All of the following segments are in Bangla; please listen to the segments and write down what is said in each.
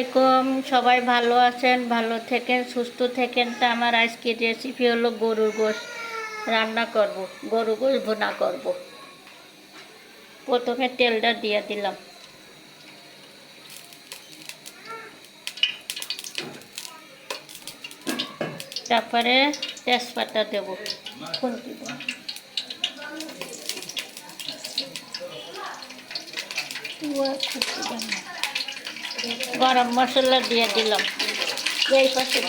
আসসালামাইকুম সবাই ভালো আছেন? ভালো থেকেন? সুস্থ থেকেন? তা আমার আজকের রেসিপি হলো গরুর গোশ। রান্না করব গরু গোশ ভুনা করব। প্রথমে তেলটা দিয়ে দিলাম। তারপরে তেজপাতা দেব। খুব। গরম মশলা দিয়ে দিলাম। এই পাশে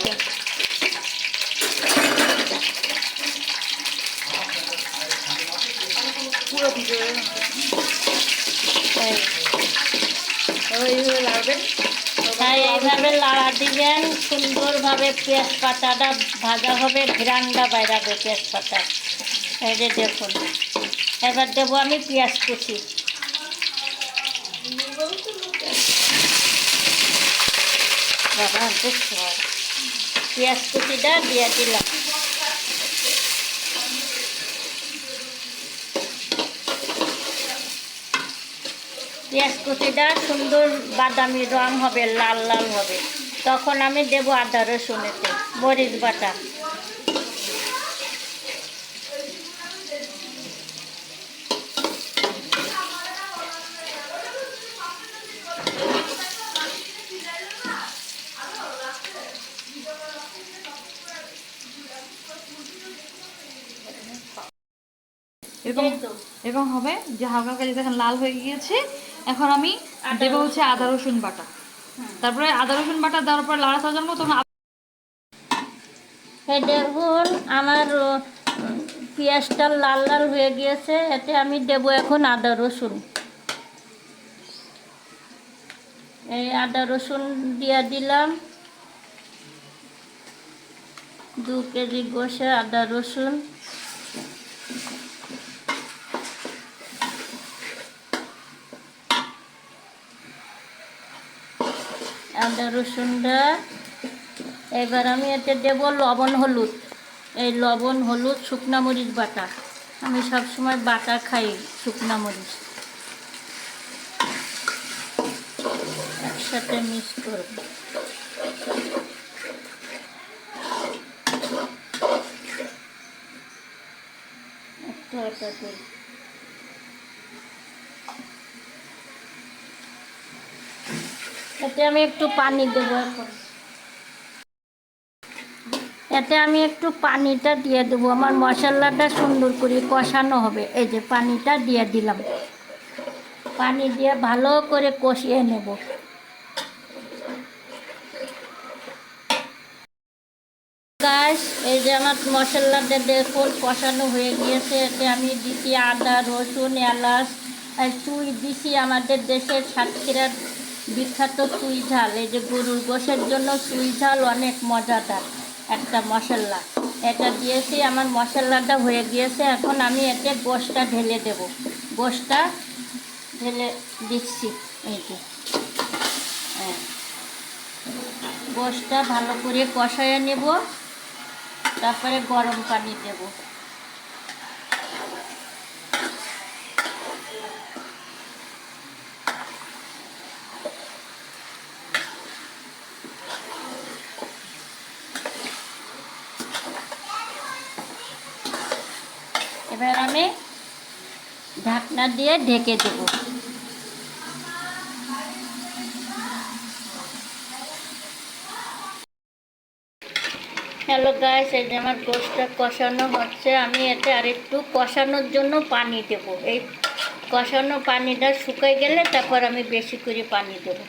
এইভাবে লাড়া দিবেন সুন্দরভাবে পেঁয়াজ পাতাটা ভাজা হবে ঘ্রানটা বাইরাবে পেঁয়াজ পাতা। এই যে দেখুন এবার দেবো আমি পেঁয়াজ কুচি। পেঁয়াজ কুচিটা দিয়ে দিলাম পেঁয়াজ সুন্দর বাদামি রং হবে, লাল লাল হবে। তখন আমি দেব আদা রসুনেতে মরিচ বাটা। এরকম এরকম হবে যে হালকা হালকা যেটা লাল হয়ে গিয়েছে। এখন আমি দেবো হচ্ছে আদা রসুন বাটা। তারপরে আদা রসুন বাটা দেওয়ার পর লাড়া জানব তখন দেখুন আমার পেঁয়াজটা লাল লাল হয়ে গিয়েছে এতে আমি দেব এখন আদা রসুন। এই আদা রসুন দিয়ে দিলাম। দু কেজি গোসে আদা রসুন। আদা রসুনটা। এবার আমি এতে দেব লবণ, হলুদ। এই লবণ, হলুদ, শুকনা মরিচ বাটা। আমি সব সময় বাটা খাই শুকনা মরিচ। একসাথে মিক্স করব। একটু এটা এতে আমি একটু পানি দেবো এখন। এতে আমি একটু পানিটা দিয়ে দেবো। আমার মশলাটা সুন্দর করে কষানো হবে। এই যে পানিটা দিয়ে দিলাম। পানি দিয়ে ভালো করে কষিয়ে নেব। গাছ এই যে আমার মশলাটা দেখুন, কষানো হয়ে গিয়েছে। এতে আমি দিছি আদা, রসুন, এলাচ, আর চুই দিছি আমাদের দেশের সাতক্ষীরার বিখ্যাত চুই ঝাল। এই যে গরুর গোশের জন্য চুই ঝাল অনেক মজাদার, একটা মশলা এটা দিয়েছি, আমার মশলাটা হয়ে গিয়েছে, এখন আমি এতে গোশটা ঢেলে দেব। গোশটা ঢেলে দিচ্ছি, এই যে। হ্যাঁ। গোশটা ভালো করে কষায় নেব, তারপরে গরম পানি দেব এবার আমি ঢাকনা দিয়ে ঢেকে দেব। হ্যালো গাইস, এই যে আমার গোশটা কষানো হচ্ছে, আমি এতে আর একটু কষানোর জন্য পানি দেব। এই কষানো পানিটা শুকাই গেলে তারপর আমি বেশি করে পানি দেব।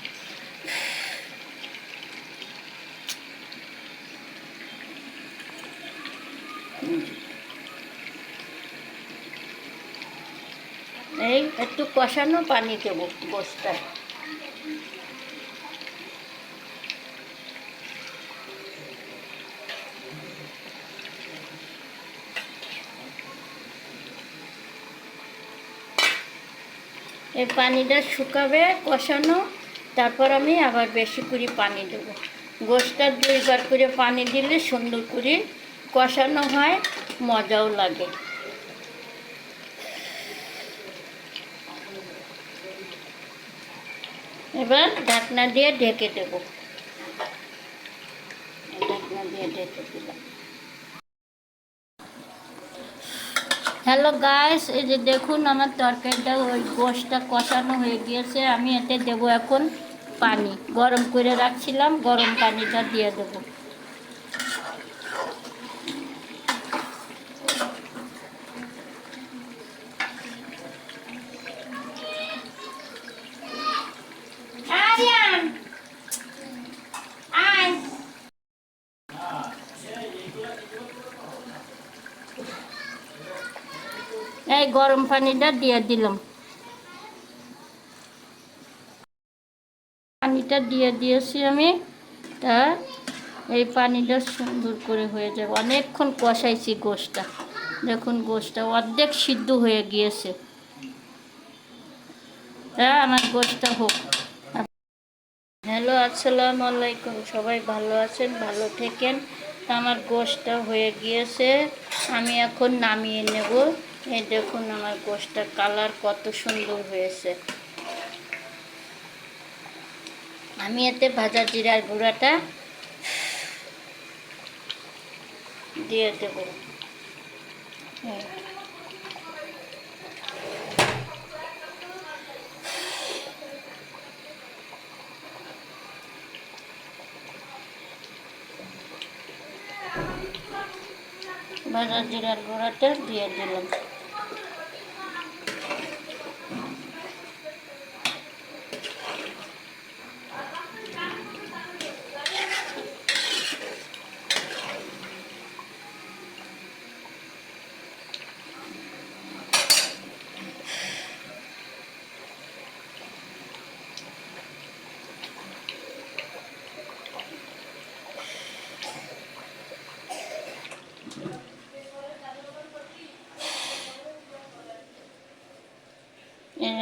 এই একটু কষানো পানি দেব গোশটা এই পানিটা শুকাবে, কষানো, তারপর আমি আবার বেশি করে পানি দেব। গোশটা দুইবার করে পানি দিলে সুন্দর করে কষানো হয়, মজাও লাগে। এবার ঢাকনা দিয়ে ঢেকে দেবো। ঢাকনা দিয়ে ঢেকে দিলাম। হ্যালো গাইস, এই যে দেখুন আমার তরকারিটা, ওই গোশটা কষানো হয়ে গিয়েছে। আমি এতে দেবো এখন পানি। গরম করে রাখছিলাম, গরম পানিটা দিয়ে দেবো। এই গরম পানিটা দিয়ে দিলাম। পানিটা দিয়ে দিয়েছি আমি। তা এই পানিটা সুন্দর করে হয়ে যাবে। অনেকক্ষণ কষাইছি গোশটা। দেখুন গোশটা অর্ধেক সিদ্ধ হয়ে গিয়েছে। তা আমার গোশটা হোক। হ্যালো আসসালামু আলাইকুম সবাই ভালো আছেন, ভালো থেকেন। আমার গোশটা হয়ে গিয়েছে, আমি এখন নামিয়ে নেব। এই দেখুন আমার গোশটার কালার কত সুন্দর হয়েছে। আমি এতে ভাজা জিরার গুঁড়াটা দিয়ে দেব। এই। ভাজা জিরার গুঁড়াটা দিয়ে দিলাম।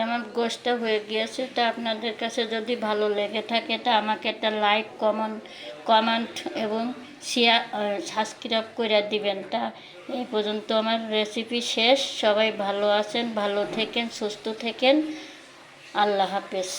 আমার গোষ্ঠটা হয়ে গিয়েছে, তা আপনাদের কাছে যদি ভালো লেগে থাকে, তা আমাকে একটা লাইক কমেন্ট কমেন্ট এবং শেয়ার সাবস্ক্রাইব করে দিবেন। তা এই পর্যন্ত আমার রেসিপি শেষ। সবাই ভালো আছেন, ভালো থেকেন, সুস্থ থেকেন। আল্লাহ হাফেজ।